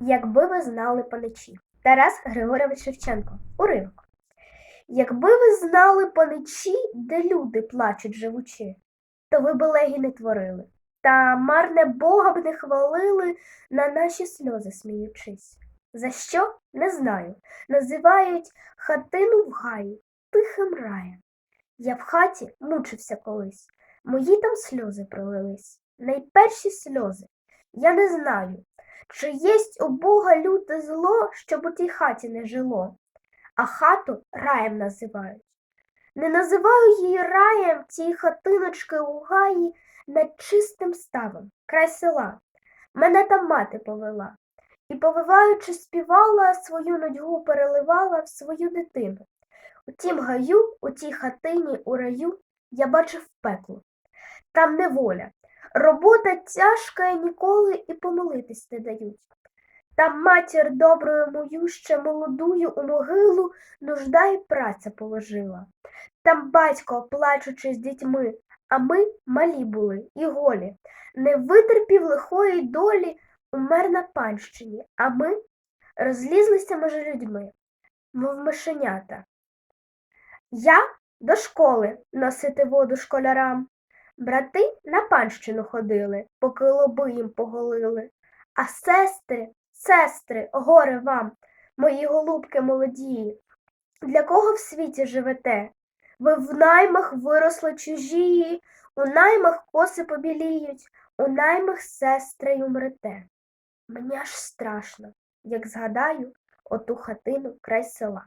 Якби ви знали паничі. Тарас Григорович Шевченко. Уривок. Якби ви знали паничі, де люди плачуть живучи, то ви б легі не творили, та марне Бога б не хвалили, на наші сльози сміючись. За що? Не знаю. Називають хатину в гаї тихим раєм. Я в хаті мучився колись, мої там сльози пролились, найперші сльози. Я не знаю, чи єсть у Бога люте зло, щоб у тій хаті не жило, а хату раєм називають. Не називаю її раєм тій хатиночки у гаї над чистим ставом, край села. Мене там мати повела, і, повиваючи, співала, свою нудьгу переливала в свою дитину. У тім гаю, у тій хатині, у раю я бачив пекло. Там неволя, робота тяжка і ніколи і помолитись не дають. Там матір доброю мою ще молодую у могилу нужда й праця положила. Там батько, плачучи з дітьми, а ми малі були і голі. Не витерпів лихої долі, умер на панщині, а ми розлізлися між людьми, мов мишенята. Я до школи носити воду школярам. Брати на панщину ходили, поки лоби їм поголили. А сестри, сестри, горе вам, мої голубки молодії, для кого в світі живете? Ви в наймах виросли чужії, у наймах коси побіліють, у наймах сестри й умрете. Мені аж страшно, як згадаю оту хатину край села.